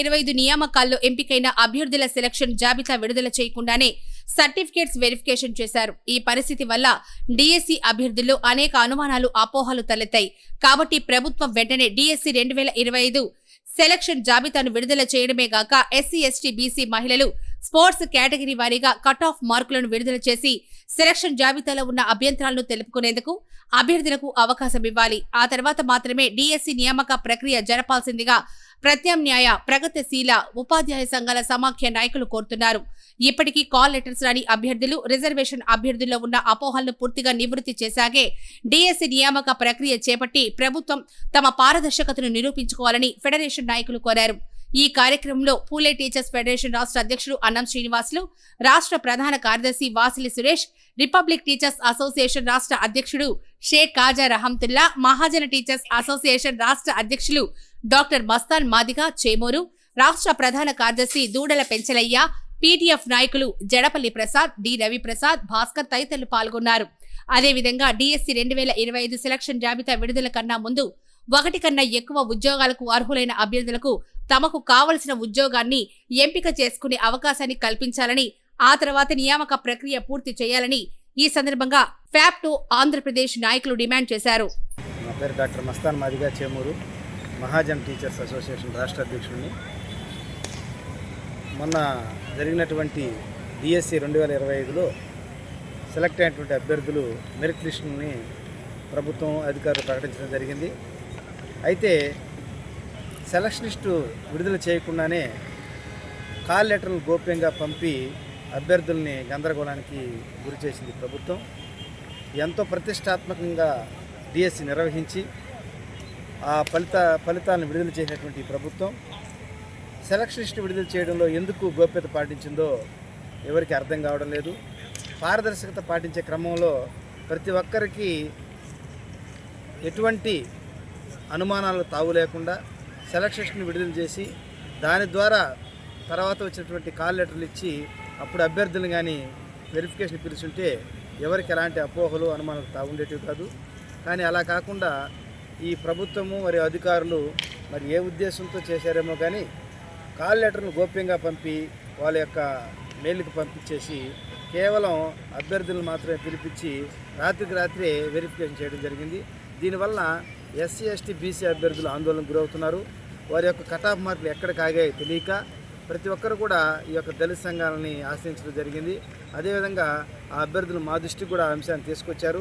ఇరవై ఐదు నియామకాల్లో ఎంపికైన అభ్యర్థుల సెలక్షన్ జాబితా విడుదల చేయకుండానే సర్టిఫికేట్స్ వెరిఫికేషన్ చేశారు. ఈ పరిస్థితి వల్ల డిఎస్సి అభ్యర్థుల్లో అనేక అనుమానాలు అపోహలు తలెత్తాయి. కాబట్టి ప్రభుత్వం వెంటనే డిఎస్సి రెండు వేల ఇరవై ఐదు సెలక్షన్ జాబితాను విడుదల చేయడమే గాక ఎస్సీ ఎస్టీ బీసీ మహిళలు స్పోర్ట్స్ కేటగిరీ వారీగా కట్ ఆఫ్ మార్కులను విడుదల చేసి సెలక్షన్ జాబితాలో ఉన్న అభ్యంతరాలను తెలుపుకునేందుకు అభ్యర్థులకు అవకాశం ఇవ్వాలి. ఆ తర్వాత మాత్రమే డిఎస్సి నియామక ప్రక్రియ జరపాల్సిందిగా ప్రత్యామ్నాయ ప్రగతిశీల ఉపాధ్యాయ సంఘాల సమాఖ్య నాయకులు కోరుతున్నారు. ఇప్పటికీ కాల్ లెటర్స్ రాని అభ్యర్థులు రిజర్వేషన్ అభ్యర్థుల్లో ఉన్న అపోహలను పూర్తిగా నివృత్తి చేశాకే డిఎస్సి నియామక ప్రక్రియ చేపట్టి ప్రభుత్వం తమ పారదర్శకతను నిరూపించుకోవాలని ఫెడరేషన్ నాయకులు కోరారు. ఈ కార్యక్రమంలో పూలే టీచర్స్ ఫెడరేషన్ రాష్ట్ర అధ్యక్షుడు అన్నం శ్రీనివాసులు రాష్ట్ర ప్రధాన కార్యదర్శి Vasili Suresh republic teachers association రాష్ట్ర అధ్యక్షుడు షేక్ కాజా రహంతుల్లా మహాజన టీచర్స్ అసోసియేషన్ రాష్ట్ర అధ్యక్షులు డాక్టర్ మస్తాన్ మాదిగా చేమూరు రాష్ట్ర ప్రధాన కార్యదర్శి దూడల పెంచలయ్య పీటీఎఫ్ నాయకులు జడపల్లి ప్రసాద్ డి రవిప్రసాద్ భాస్కర్ తదితరులు పాల్గొన్నారు. అదేవిధంగా డిఎస్సి రెండు వేల ఇరవై ఐదు సెలక్షన్ జాబితా విడుదల కన్నా ముందు ఒకటి కన్నా ఎక్కువ ఉద్యోగాలకు అర్హులైన అభ్యర్థులకు తమకు కావలసిన ఉద్యోగాన్ని ఎంపిక చేసుకునే అవకాశాన్ని కల్పించాలని ఆ తర్వాత నియామక ప్రక్రియ పూర్తి చేయాలని ఈ సందర్భంగా ఫ్యాప్ టు ఆంధ్రప్రదేశ్ నాయకులు డిమాండ్ చేశారు. నా పేరు doctor Mastan Madiga Chemuru Mahajan teachers association రాష్ట్ర అధ్యక్షుడిని. మొన్న జరిగినటువంటి డిఎస్సి రెండు వేల ఇరవై ఐదులో సెలెక్ట్ అయినటువంటి అభ్యర్థులు మెరిట్ లిస్టుని ప్రభుత్వం అధికారులు ప్రకటించడం జరిగింది. అయితే సెలక్షన్ లిస్టు విడుదల చేయకుండానే కాల్ లెటర్లు గోప్యంగా పంపి అభ్యర్థుల్ని గందరగోళానికి గురి చేసింది ప్రభుత్వం. ఎంతో ప్రతిష్టాత్మకంగా డిఎస్సి నిర్వహించి ఆ ఫలిత ఫలితాలను విడుదల చేసినటువంటి ప్రభుత్వం. సెలక్షన్ లిస్టు విడుదల చేయడంలో ఎందుకు గోప్యత పాటించిందో ఎవరికి అర్థం కావడం లేదు. పారదర్శకత పాటించే క్రమంలో ప్రతి ఒక్కరికి ఎటువంటి అనుమానాలు తావు లేకుండా సెలక్షన్ విడుదల చేసి దాని ద్వారా తర్వాత వచ్చినటువంటి కాల్ లెటర్లు ఇచ్చి అప్పుడు అభ్యర్థులు కానీ వెరిఫికేషన్ పిలుచుంటే ఎవరికి ఎలాంటి అపోహలు అనుమానాలు తాగుండేటివి కాదు. కానీ అలా కాకుండా ఈ ప్రభుత్వము మరియు అధికారులు మరి ఏ ఉద్దేశంతో చేశారేమో కానీ కాల్ లెటర్ను గోప్యంగా పంపి వాళ్ళ యొక్క మెయిల్కి పంపించేసి కేవలం అభ్యర్థులను మాత్రమే పిలిపించి రాత్రికి రాత్రే వెరిఫికేషన్ చేయడం జరిగింది. దీనివల్ల ఎస్సీ ఎస్టీ బీసీ అభ్యర్థులు ఆందోళనకు గురవుతున్నారు. వారి యొక్క కటాఫ్ మార్కులు ఎక్కడ కాగాయో తెలియక ప్రతి ఒక్కరు కూడా ఈ యొక్క దళిత సంఘాలని ఆశ్రయించడం జరిగింది. అదేవిధంగా ఆ అభ్యర్థులు మా దృష్టికి కూడా అంశాన్ని తీసుకొచ్చారు.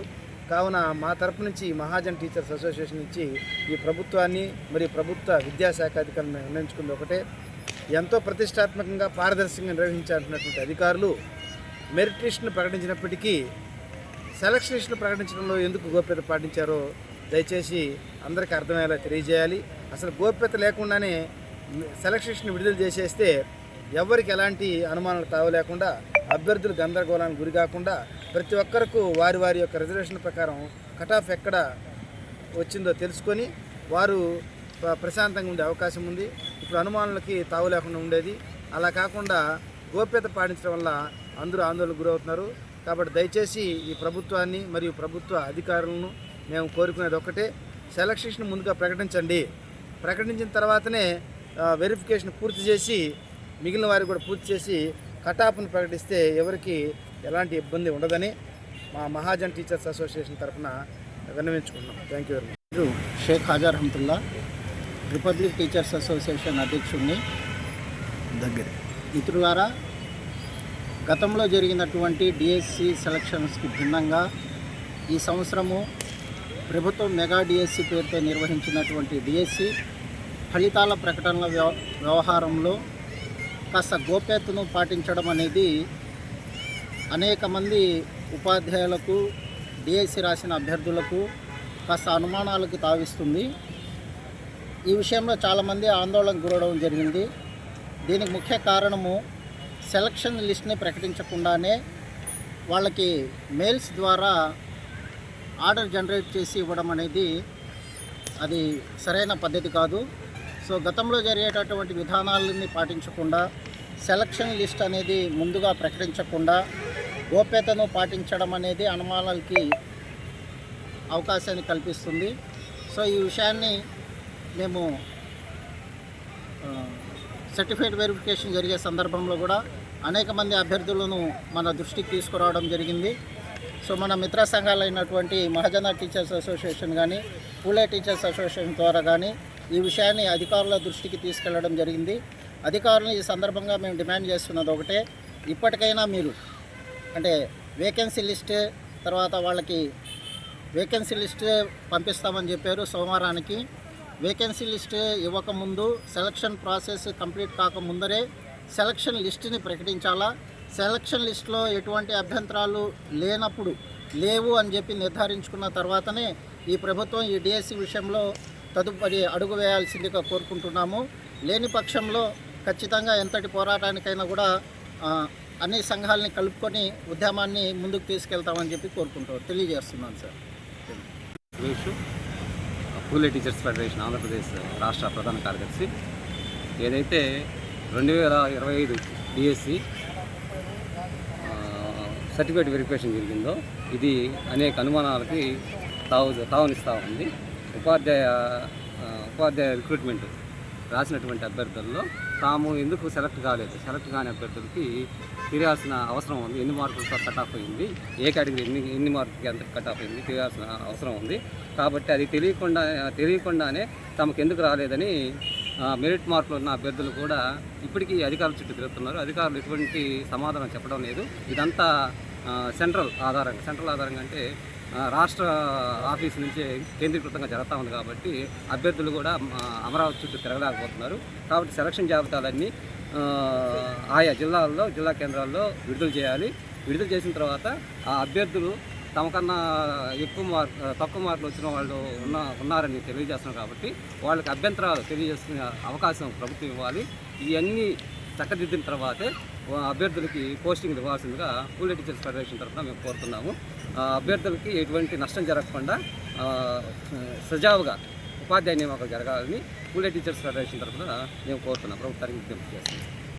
కావున మా తరపు నుంచి మహాజన్ టీచర్స్ అసోసియేషన్ నుంచి ఈ ప్రభుత్వాన్ని మరియు ప్రభుత్వ విద్యాశాఖ అధికారులను నిర్ణయించుకుంది ఒకటే. ఎంతో ప్రతిష్టాత్మకంగా పారదర్శకంగా నిర్వహించాల్సినటువంటి అధికారులు మెరిట్ లిస్టును ప్రకటించినప్పటికీ సెలక్షన్ లిస్టును ప్రకటించడంలో ఎందుకు గోప్యత పాటించారో దయచేసి అందరికీ అర్థమయ్యేలా తెలియజేయాలి. అసలు గోప్యత లేకుండానే సెలక్షన్ విడుదల చేసేస్తే ఎవరికి ఎలాంటి అనుమానాలు తావలేకుండా అభ్యర్థులు గందరగోళానికి గురి కాకుండా ప్రతి ఒక్కరకు వారి వారి యొక్క రిజర్వేషన్ ప్రకారం కటాఫ్ ఎక్కడ వచ్చిందో తెలుసుకొని వారు ప్రశాంతంగా ఉండే అవకాశం ఉంది. ఇప్పుడు అనుమానాలకి తావు లేకుండా ఉండేది. అలా కాకుండా గోప్యత పాటించడం వల్ల అందరూ ఆందోళనకు గురవుతున్నారు. కాబట్టి దయచేసి ఈ ప్రభుత్వాన్ని మరియు ప్రభుత్వ అధికారులను మేము కోరుకునేది ఒకటే. సెలక్షన్ ముందుగా ప్రకటించండి. ప్రకటించిన తర్వాతనే వెరిఫికేషన్ పూర్తి చేసి మిగిలిన వారికి కూడా పూర్తి చేసి కటాపును ప్రకటిస్తే ఎవరికి ఎలాంటి ఇబ్బంది ఉండదని మా మహాజన్ టీచర్స్ అసోసియేషన్ తరఫున విన్నవించుకున్నాం థ్యాంక్ యూ వెరీ మచ్ మీరు Sheikh Haja Rahamatullah republic teachers association అధ్యక్షుడిని దగ్గర ద్వారా గతంలో జరిగినటువంటి డిఎస్సి సెలక్షన్స్కి భిన్నంగా ఈ సంవత్సరము ప్రభుత్వం మెగా డిఎస్సి పేరుతో నిర్వహించినటువంటి డిఎస్సి ఫలితాల ప్రకటనల వ్యవ వ్యవహారంలో కాస్త గోప్యతను పాటించడం అనేది అనేక మంది ఉపాధ్యాయులకు డిఎస్సి రాసిన అభ్యర్థులకు కాస్త అనుమానాలకు తావిస్తుంది. ఈ విషయంలో చాలామంది ఆందోళనకు గురవడం జరిగింది. దీనికి ముఖ్య కారణము సెలక్షన్ లిస్ట్ని ప్రకటించకుండానే వాళ్ళకి మెయిల్స్ ద్వారా ఆర్డర్ జనరేట్ చేసి ఇవ్వడం అనేది అది సరైన పద్ధతి కాదు. సో గతంలో జరిగేటటువంటి విధానాలని పాటించకుండా సెలక్షన్ లిస్ట్ అనేది ముందుగా ప్రకటించకుండా గోప్యతను పాటించడం అనేది అనుమానాలకి అవకాశాన్ని కల్పిస్తుంది. సో ఈ విషయాన్ని మేము సర్టిఫైడ్ వెరిఫికేషన్ జరిగే సందర్భంలో కూడా అనేక మంది అభ్యర్థులను మన దృష్టికి తీసుకురావడం జరిగింది. సో మన మిత్ర అయినటువంటి మహాజన టీచర్స్ అసోసియేషన్ కానీ పూలే టీచర్స్ అసోసియేషన్ ద్వారా కానీ ఈ విషయాన్ని అధికారుల దృష్టికి తీసుకెళ్ళడం జరిగింది. అధికారులు ఈ సందర్భంగా మేము డిమాండ్ చేస్తున్నది ఒకటే ఇప్పటికైనా మీరు అంటే వేకెన్సీ లిస్ట్ తర్వాత వాళ్ళకి వేకెన్సీ లిస్ట్ పంపిస్తామని చెప్పారు సోమవారానికి. వేకెన్సీ లిస్ట్ ఇవ్వకముందు సెలక్షన్ ప్రాసెస్ కంప్లీట్ కాకముందరే సెలక్షన్ లిస్ట్ని ప్రకటించాలా? సెలక్షన్ లిస్ట్లో ఎటువంటి అభ్యంతరాలు లేనప్పుడు లేవు అని చెప్పి నిర్ధారించుకున్న తర్వాతనే ఈ ప్రభుత్వం ఈ డిఎస్సి విషయంలో తదుపరి అడుగు వేయాల్సిందిగా కోరుకుంటున్నాము. లేని పక్షంలో ఖచ్చితంగా ఎంతటి పోరాటానికైనా కూడా అన్ని సంఘాలని కలుపుకొని ఉద్యమాన్ని ముందుకు తీసుకెళ్తామని చెప్పి కోరుకుంటాం తెలియజేస్తున్నాను sir. Phule teachers federation Andhra Pradesh రాష్ట్ర ప్రధాన కార్యదర్శి. ఏదైతే రెండు వేల ఇరవై ఐదు డిఎస్సి సర్టిఫికేట్ వెరిఫికేషన్ జరిగిందో ఇది అనేక అనుమానాలకి తావు తావునిస్తూ ఉంది. ఉపాధ్యాయ ఉపాధ్యాయ రిక్రూట్మెంట్ రాసినటువంటి అభ్యర్థుల్లో తాము ఎందుకు సెలెక్ట్ కాలేదు? సెలెక్ట్ కాని అభ్యర్థులకి తిరగాల్సిన అవసరం ఉంది. ఎన్ని మార్కులతో కట్ ఆఫ్ అయింది? ఏ కేటగిరీ ఎన్ని ఎన్ని మార్కులకి ఎంత కట్ ఆఫ్ అయింది? తిరగాల్సిన అవసరం ఉంది. కాబట్టి అది తెలియకుండా తెలియకుండానే తమకు ఎందుకు రాలేదని మెరిట్ మార్కులు ఉన్న అభ్యర్థులు కూడా ఇప్పటికీ అధికారుల చుట్టూ తిరుగుతున్నారు. అధికారులు ఎటువంటి సమాధానం చెప్పడం లేదు. ఇదంతా సెంట్రల్ ఆధారంగా సెంట్రల్ ఆధారంగా అంటే రాష్ట్ర ఆఫీస్ నుంచి కేంద్రీకృతంగా జరుగుతూ ఉంది కాబట్టి అభ్యర్థులు కూడా అమరావతి చుట్టూ తిరగలేకపోతున్నారు. కాబట్టి సెలక్షన్ జాబితాలన్నీ ఆయా జిల్లాల్లో జిల్లా కేంద్రాల్లో విడుదల చేయాలి. విడుదల చేసిన తర్వాత ఆ అభ్యర్థులు తమకన్నా ఎక్కువ మార్క్ తక్కువ మార్కులు వచ్చిన వాళ్ళు ఉన్న ఉన్నారని తెలియజేస్తున్నారు కాబట్టి వాళ్ళకి అభ్యంతరాలు తెలియజేసుకునే అవకాశం ప్రభుత్వం ఇవ్వాలి. ఇవన్నీ చక్కదిద్దిన తర్వాతే అభ్యర్థులకి పోస్టింగ్ ఇవ్వాల్సిందిగా పూలే టీచర్స్ ఫెడరేషన్ తరఫున మేము కోరుతున్నాము. ఆ అభ్యర్థులకి ఎటువంటి నష్టం జరగకుండా సజావుగా ఉపాధ్యాయ నియామకాలు జరగాలని పూలే టీచర్స్ ఫెడరేషన్ తరఫున మేము కోరుతున్నాం ప్రభుత్వానికి విజ్ఞప్తి చేస్తున్నాం